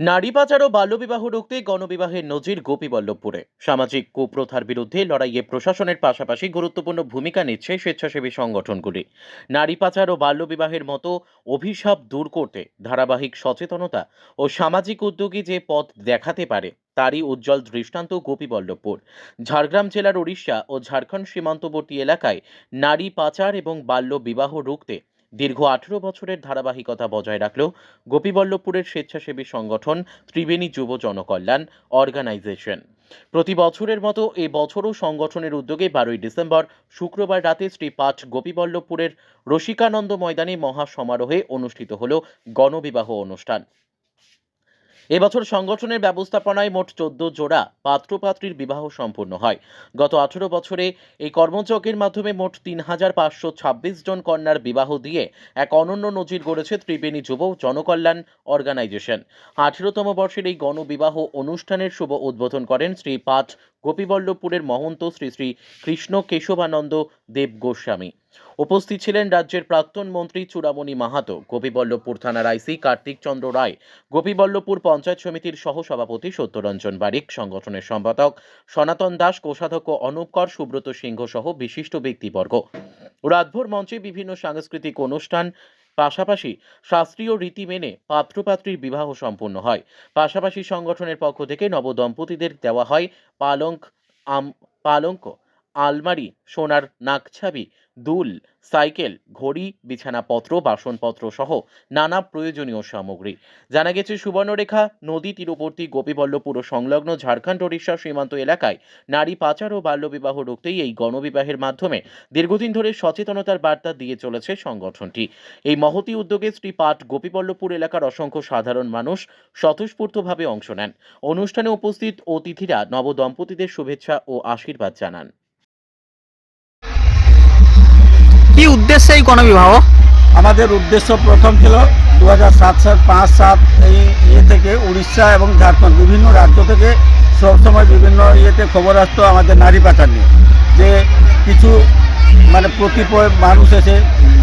নারী পাচার ও বাল্যবিবাহ রুখতে গণবিবাহের নজির গোপীবল্লভপুরে। সামাজিক কুপ্রথার বিরুদ্ধে লড়াইয়ে প্রশাসনের পাশাপাশি গুরুত্বপূর্ণ ভূমিকা নিচ্ছে স্বেচ্ছাসেবী সংগঠনগুলি। নারী পাচার ও বাল্যবিবাহের মতো অভিশাপ দূর করতে ধারাবাহিক সচেতনতা ও সামাজিক উদ্যোগী যে পথ দেখাতে পারে, তারই উজ্জ্বল দৃষ্টান্ত গোপীবল্লভপুর। ঝাড়গ্রাম জেলার উড়িষ্যা ও ঝাড়খণ্ড সীমান্তবর্তী এলাকায় নারী পাচার এবং বাল্য বিবাহ রুখতে দীর্ঘ আঠেরো বছরের ধারাবাহিকতা বজায় রাখল গোপীবল্লভপুরের স্বেচ্ছাসেবী সংগঠন ত্রিবেণী যুব জনকল্যাণ অর্গানাইজেশন। প্রতি বছরের মতো এ বছরও সংগঠনের উদ্যোগে বারোই ডিসেম্বর শুক্রবার রাতে শ্রী পাঠ গোপীবল্লভপুরের রসিকানন্দ ময়দানে মহা সমারোহে অনুষ্ঠিত হল গণবিবাহ অনুষ্ঠান। এবছর সংগঠনের ব্যবস্থাপনায় মোট চোদ্দ জোড়া পাত্রপাত্রীর বিবাহ সম্পন্ন হয়। গত আঠেরো বছরে এই কর্মযজ্ঞের মাধ্যমে মোট তিন হাজার পাঁচশো ছাব্বিশ জন কন্যার বিবাহ দিয়ে এক অনন্য নজির গড়েছে ত্রিবেণী যুব জনকল্যাণ অর্গানাইজেশন। আঠেরোতম বর্ষের এই গণবিবাহ অনুষ্ঠানের শুভ উদ্বোধন করেন শ্রী পাঠ গোপীবল্লভপুরের মহন্ত শ্রী শ্রী কৃষ্ণ কেশবানন্দ দেব গোস্বামী। উপস্থিত ছিলেন রাজ্যের প্রাক্তন মন্ত্রী চূড়ামণি মাহাতো, গোপীবল্লভপুর থানার আইসি কার্তিক চন্দ্র রায়, গোপীবল্লভপুর পঞ্চায়েত সমিতির সহসভাপতি সত্যরঞ্জন বারিক, সংগঠনের সম্পাদক সনাতন দাস, কোষাধ্যক্ষ অনুপ কর, সুব্রত সিংহ সহ বিশিষ্ট ব্যক্তিবর্গ। রাতভর মঞ্চে বিভিন্ন সাংস্কৃতিক অনুষ্ঠান, পাশাপাশি শাস্ত্রীয় রীতি মেনে পাত্রপাত্রীর বিবাহ সম্পন্ন হয়। পাশাপাশি সংগঠনের পক্ষ থেকে নবদম্পতিদের দেওয়া হয় পালঙ্ক, আম, পালঙ্ক আলমারি, সোনার নাকছাবি, দুল, সাইকেল, ঘড়ি, বিছানাপত্র, বাসনপত্র সহ নানা প্রয়োজনীয় সামগ্রী। জানা গেছে, সুবর্ণরেখা নদী তীরবর্তী গোপীবল্লভপুর ও সংলগ্ন ঝাড়খণ্ড ওড়িশা সীমান্ত এলাকায় নারী পাচার ও বাল্যবিবাহ রুখতেই এই গণবিবাহের মাধ্যমে দীর্ঘদিন ধরে সচেতনতার বার্তা দিয়ে চলেছে সংগঠনটি। এই মহতি উদ্যোগে শ্রী পাঠ গোপীবল্লভপুর এলাকার অসংখ্য সাধারণ মানুষ স্বতঃস্ফূর্তভাবে অংশ নেন। অনুষ্ঠানে উপস্থিত অতিথিরা নবদম্পতিদের শুভেচ্ছা ও আশীর্বাদ জানান। কি উদ্দেশ্যে এই গণবিবাহ? আমাদের উদ্দেশ্য প্রথম ছিল দু হাজার সাত সাত পাঁচ সাত এই ইয়ে থেকে উড়িষ্যা এবং ঝাড়খণ্ড, বিভিন্ন রাজ্য থেকে সবসময় বিভিন্ন ইয়েতে খবর আসতো আমাদের নারী পাচার নিয়ে। যে কিছু মানে কতিপয় মানুষ এসে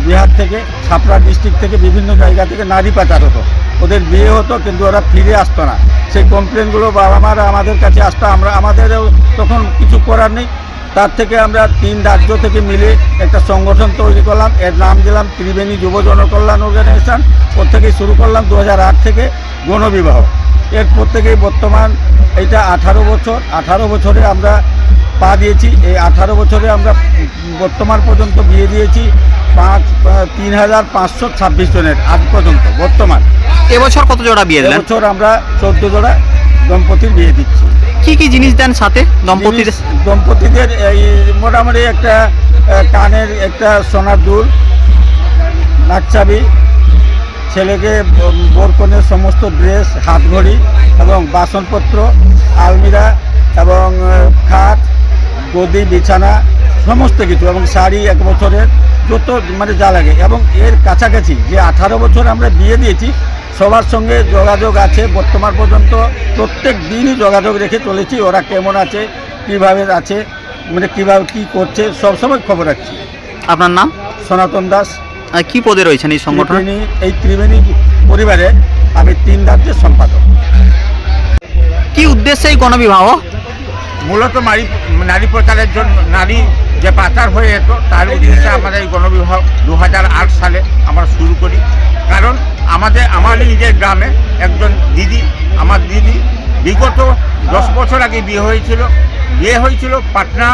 বিহার থেকে, ছাপড়া ডিস্ট্রিক্ট থেকে বিভিন্ন জায়গা থেকে নারী পাচার হতো। ওদের বিয়ে হতো কিন্তু ওরা ফিরে আসতো না। সেই কমপ্লেনগুলো বাবা মারা আমাদের কাছে আসতো, আমরা, আমাদেরও তখন কিছু করার নেই। তার থেকে আমরা তিন রাজ্য থেকে মিলে একটা সংগঠন তৈরি করলাম। এর নাম দিলাম ত্রিবেণী যুব জনকল্যাণ অর্গানাইজেশন। ওর থেকেই শুরু করলাম দু হাজার আট থেকে গণবিবাহ। এরপর থেকেই বর্তমান এটা আঠারো বছর। আঠারো বছরে আমরা পা দিয়েছি। এই আঠারো বছরে আমরা বর্তমান পর্যন্ত বিয়ে দিয়েছি পাঁচ তিন হাজার পাঁচশো ছাব্বিশ জনের আজ পর্যন্ত বর্তমান। এবছর কত জোড়া বিয়ে এবছর আমরা চোদ্দ জোড়া দম্পতির বিয়ে দিচ্ছি। কি কি জিনিস দেন সাথে দম্পতির? দম্পতিদের এই মোটামুটি একটা কানের একটা সোনার দুল, নাকচাবি, ছেলেকে বোরকনের সমস্ত ড্রেস হাত ঘড়ি এবং বাসনপত্র, আলমিরা এবং খাট, গদি, বিছানা, সমস্ত কিছু এবং শাড়ি এক বছরের, যত মানে যা লাগে এবং এর কাছাকাছি যে আঠারো বছর আমরা বিয়ে দিয়েছি সবার সঙ্গে যোগাযোগ আছে। বর্তমান পর্যন্ত প্রত্যেক দিনই যোগাযোগ রেখে চলেছি। ওরা কেমন আছে কীভাবে আছে মানে কীভাবে কী করছে সবসময় খবর রাখছি। আপনার নাম? সনাতন দাস। আর কি পদে রয়েছেন এই সংগঠন? এই ত্রিবেণী পরিবারে আমি তিন রাজ্যের সম্পাদক। কি উদ্দেশ্যে এই গণবিবাহ? মূলত নারী নারী প্রচারের জন্য নারী যে পাচার হয়ে যেত তার উদ্দেশ্যে আমাদের এই গণবিবাহ আমাদের আমার নিজের গ্রামে একজন দিদি, আমার দিদি, বিগত দশ বছর আগে বিয়ে হয়েছিল। বিয়ে হয়েছিল পাটনা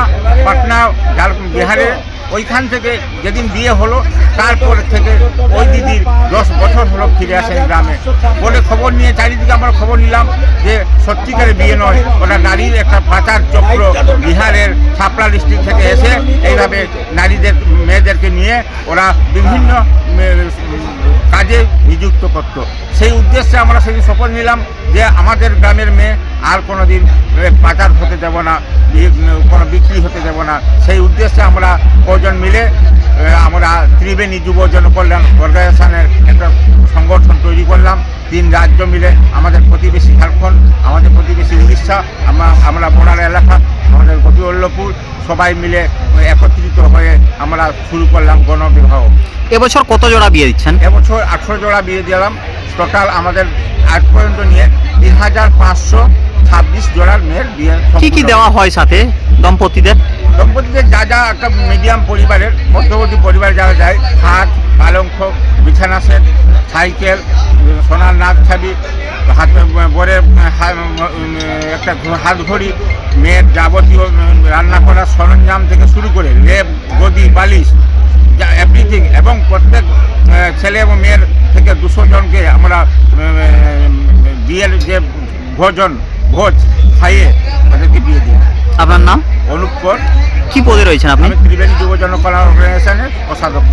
পাটনা ঝাড় বিহারের ওইখান থেকে যেদিন বিয়ে হলো, তারপর থেকে ওই দিদির দশ বছর হলো ফিরে আসেন গ্রামে। বলে খবর নিয়ে চারিদিকে আমরা খবর নিলাম যে সত্যিকারের বিয়ে নয় ওরা নারীর একটা পাচার চক্র বিহারের ছাপড়া ডিস্ট্রিক্ট থেকে এসে এইভাবে নারীদের, মেয়েদেরকে নিয়ে ওরা বিভিন্ন নিযুক্ত করত সেই উদ্দেশ্যে আমরা সেদিন শপথ নিলাম যে আমাদের গ্রামের মেয়ে আর কোনো দিন পাচার হতে দেব না কোনো বিক্রি হতে দেব না। সেই উদ্দেশ্যে আমরা কজন মিলে আমরা ত্রিবেণী যুব জনকল্যাণ অর্গানাইজেশনের একটা সংগঠন তৈরি করলাম। তিন রাজ্য মিলে আমাদের প্রতিবেশী ঝাড়খণ্ড, আমাদের প্রতিবেশী উড়িষ্যা আমরা আমরা বর্ডার এলাকা, আমাদের গোপীবল্লভপুর, সবাই মিলে একত্রিত হয়ে আমরা শুরু করলাম গণবিবাহ। এবছর কত জোড়া বিয়ে দিচ্ছেন? এবছর আঠেরো জোড়া বিয়ে দিলাম। টোটাল আমাদের আজ পর্যন্ত নিয়ে তিন হাজার পাঁচশো ছাব্বিশ জোড়ার মেয়ের বিয়ে কি কি দেওয়া হয় সাথে দম্পতিদের? দম্পতিদের যা যা একটা মিডিয়াম পরিবারের মধ্যবর্তী পরিবার যারা যায় খাট পালঙ্ক বিছানা সেট সাইকেল সোনার নাক ছাবি হাত বরে একটা হাত ঘড়ি মেয়ের যাবতীয় রান্না করার সরঞ্জাম থেকে শুরু করে লেপ গদি বালিশ এভরিথিং এবং প্রত্যেক ছেলে এবং মেয়ের থেকে দুশো জনকে আমরা বিয়ের যে ভোজন ভোজ খাইয়ে তাদেরকে বিয়ে দিই আপনার নাম? অনুপ কর। কী পদে রয়েছেন আপনি? ত্রিবেণী যুব জনকল্যাণ অর্গানাইজেশনের কোষাধ্যক্ষ